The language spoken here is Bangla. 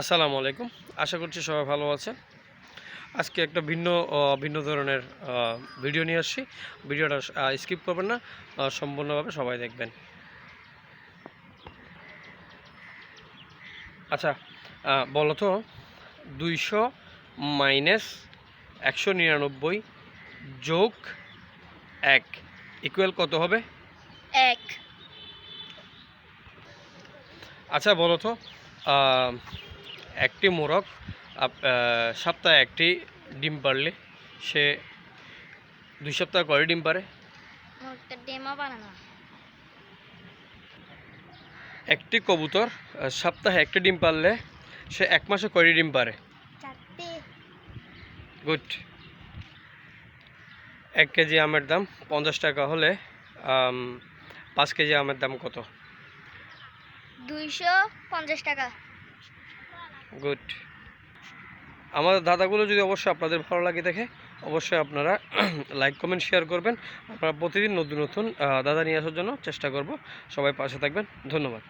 আসসালামু আলাইকুম। আশা করছি সবাই ভালো আছে আজকে একটা ভিন্ন ভিন্ন ধরনের ভিডিও নিয়ে আসছি। ভিডিওটা স্কিপ করবেন না সম্পূর্ণভাবে সবাই দেখবেন। আচ্ছা বলো তো দুইশো মাইনাস একশো নিরানব্বই যোগ এক ইকুয়াল কত হবে? এক। আচ্ছা বলো তো একটি মোরগ সপ্তাহে একটি ডিম পারলে সে দুই সপ্তাহ করে ডিম পারে একটি কবুতর সপ্তাহে একটি ডিম পারলে সে এক মাসে কয়টি ডিম পারে গুড। এক কেজি আমের দাম পঞ্চাশ টাকা হলে পাঁচ কেজি আমের দাম কত? দুইশো পঞ্চাশ টাকা। গুড আমাদের দাদাগুলো যদি অবশ্যই আপনাদের ভালো লাগে দেখে, অবশ্যই আপনারা লাইক কমেন্ট শেয়ার করবেন। আপনারা প্রতিদিন নতুন নতুন দাদা নিয়ে আসার জন্য চেষ্টা করব। সবাই পাশে থাকবেন। ধন্যবাদ।